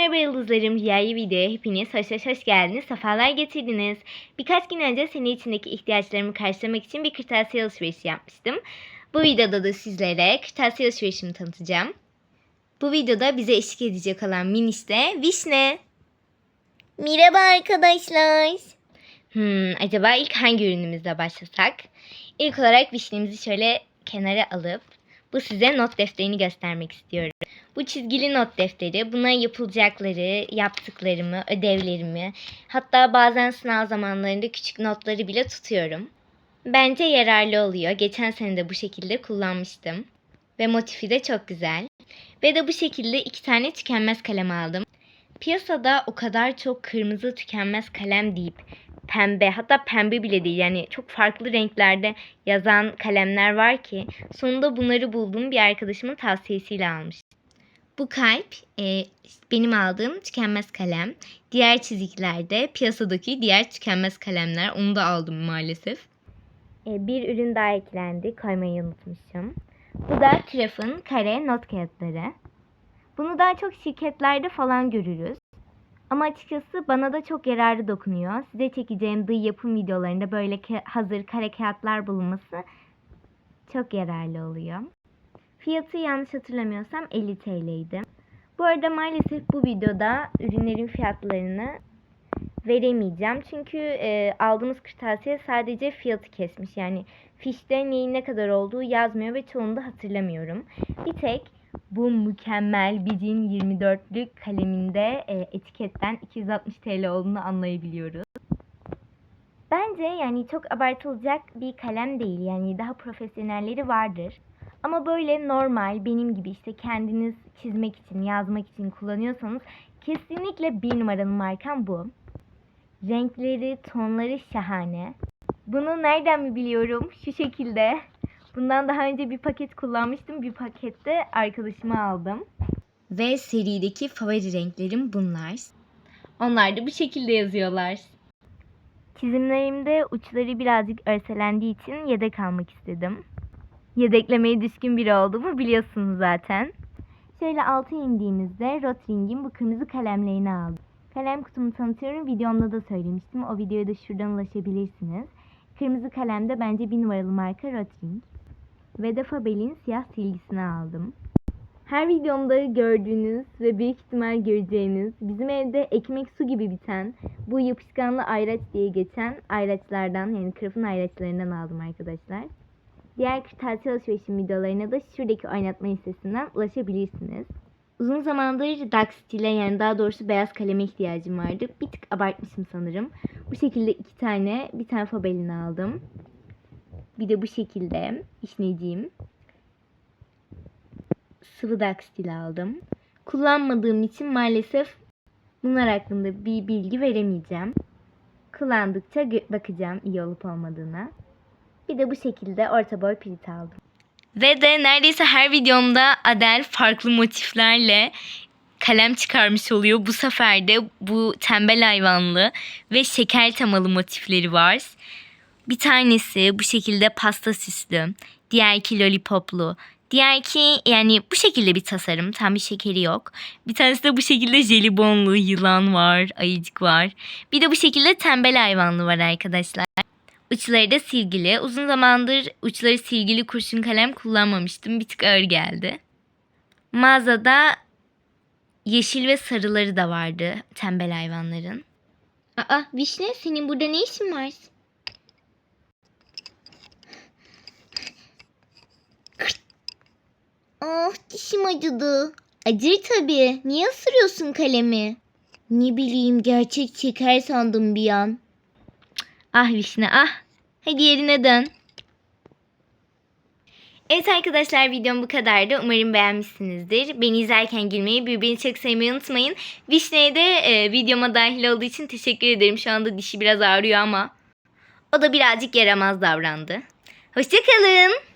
merhaba yıldızlarım. Rüyayı videoya hepiniz hoş hoş hoş geldiniz. Sefalar getirdiniz. Birkaç gün önce sene içindeki ihtiyaçlarımı karşılamak için bir kırtasiye alışverişi yapmıştım. Bu videoda da sizlere kırtasiye alışverişimi tanıtacağım. Bu videoda bize eşlik edecek olan Miniş'te Vişne. Merhaba arkadaşlar. Hmm, acaba ilk hangi ürünümüzle başlasak? İlk olarak vişnemizi şöyle kenara alıp bu size not defterini göstermek istiyorum. Bu çizgili not defteri buna yapılacakları, yaptıklarımı, ödevlerimi, hatta bazen sınav zamanlarında küçük notları bile tutuyorum. Bence yararlı oluyor. Geçen sene de bu şekilde kullanmıştım. Ve motifi de çok güzel. Ve de bu şekilde iki tane tükenmez kalem aldım. Piyasada o kadar çok kırmızı tükenmez kalem deyip pembe hatta pembe bile değil yani çok farklı renklerde yazan kalemler var ki sonunda bunları buldum bir arkadaşımın tavsiyesiyle almıştım. Bu kalp e, benim aldığım tükenmez kalem. Diğer çiziklerde piyasadaki diğer tükenmez kalemler onu da aldım maalesef. E, bir ürün daha eklendi koymayı unutmuşum. Bu da Craft'ın kare not kağıtları. Bunu daha çok şirketlerde falan görürüz. Ama açıkçası bana da çok yararı dokunuyor. Size çekeceğim dıy yapım videolarında böyle hazır kare kağıtlar bulunması çok yararlı oluyor. Fiyatı yanlış hatırlamıyorsam 50 TL'ydi. Bu arada maalesef bu videoda ürünlerin fiyatlarını veremeyeceğim. Çünkü e, aldığımız kırtasiye sadece fiyatı kesmiş. Yani fişte neyin ne kadar olduğu yazmıyor ve çoğunu da hatırlamıyorum. Bir tek bu mükemmel Bicin 24'lük kaleminde e, etiketten 260 TL olduğunu anlayabiliyoruz. Bence yani çok abartılacak bir kalem değil. Yani daha profesyonelleri vardır. Ama böyle normal benim gibi işte kendiniz çizmek için, yazmak için kullanıyorsanız kesinlikle bir numaralı markam bu. Renkleri, tonları şahane. Bunu nereden mi biliyorum? Şu şekilde. Bundan daha önce bir paket kullanmıştım. Bir pakette arkadaşıma aldım. Ve serideki favori renklerim bunlar. Onlar da bu şekilde yazıyorlar. Çizimlerimde uçları birazcık örselendiği için yedek almak istedim. Yedeklemeye düşkün biri olduğumu biliyorsunuz zaten. Şöyle altı indiğimizde Rotring'in bu kırmızı kalemlerini aldım. Kalem kutumu tanıtıyorum. Videomda da söylemiştim. O videoya da şuradan ulaşabilirsiniz. Kırmızı kalemde bence bir numaralı marka Rotring. Ve de Fabel'in siyah silgisini aldım. Her videomda gördüğünüz ve büyük ihtimal göreceğiniz bizim evde ekmek su gibi biten bu yapışkanlı ayraç diye geçen ayraçlardan yani kırfın ayraçlarından aldım arkadaşlar. Diğer kırtasiye alışverişim videolarına da şuradaki oynatma listesinden ulaşabilirsiniz. Uzun zamandır dark stile yani daha doğrusu beyaz kaleme ihtiyacım vardı. Bir tık abartmışım sanırım. Bu şekilde iki tane, bir tane Fabel'ini aldım. Bir de bu şekilde işneciğim. Sıvı dark stil aldım. Kullanmadığım için maalesef bunlar hakkında bir bilgi veremeyeceğim. Kullandıkça bakacağım iyi olup olmadığına. Bir de bu şekilde orta boy pirit aldım. Ve de neredeyse her videomda Adel farklı motiflerle kalem çıkarmış oluyor. Bu sefer de bu tembel hayvanlı ve şeker temalı motifleri var. Bir tanesi bu şekilde pasta süslü. Diğer iki lollipoplu. Diğer iki yani bu şekilde bir tasarım. Tam bir şekeri yok. Bir tanesi de bu şekilde jelibonlu yılan var, ayıcık var. Bir de bu şekilde tembel hayvanlı var arkadaşlar. Uçları da silgili. Uzun zamandır uçları silgili kurşun kalem kullanmamıştım. Bir tık ağır geldi. Mağazada yeşil ve sarıları da vardı tembel hayvanların. Aa Vişne senin burada ne işin var? Oh dişim acıdı. Acır tabii. Niye ısırıyorsun kalemi? Ne bileyim gerçek çeker sandım bir an. Ah Vişne ah. Hadi yerine dön. Evet arkadaşlar videom bu kadardı. Umarım beğenmişsinizdir. Beni izlerken gülmeyi, birbirini çok sevmeyi unutmayın. Vişne'ye de e, videoma dahil olduğu için teşekkür ederim. Şu anda dişi biraz ağrıyor ama o da birazcık yaramaz davrandı. Hoşçakalın.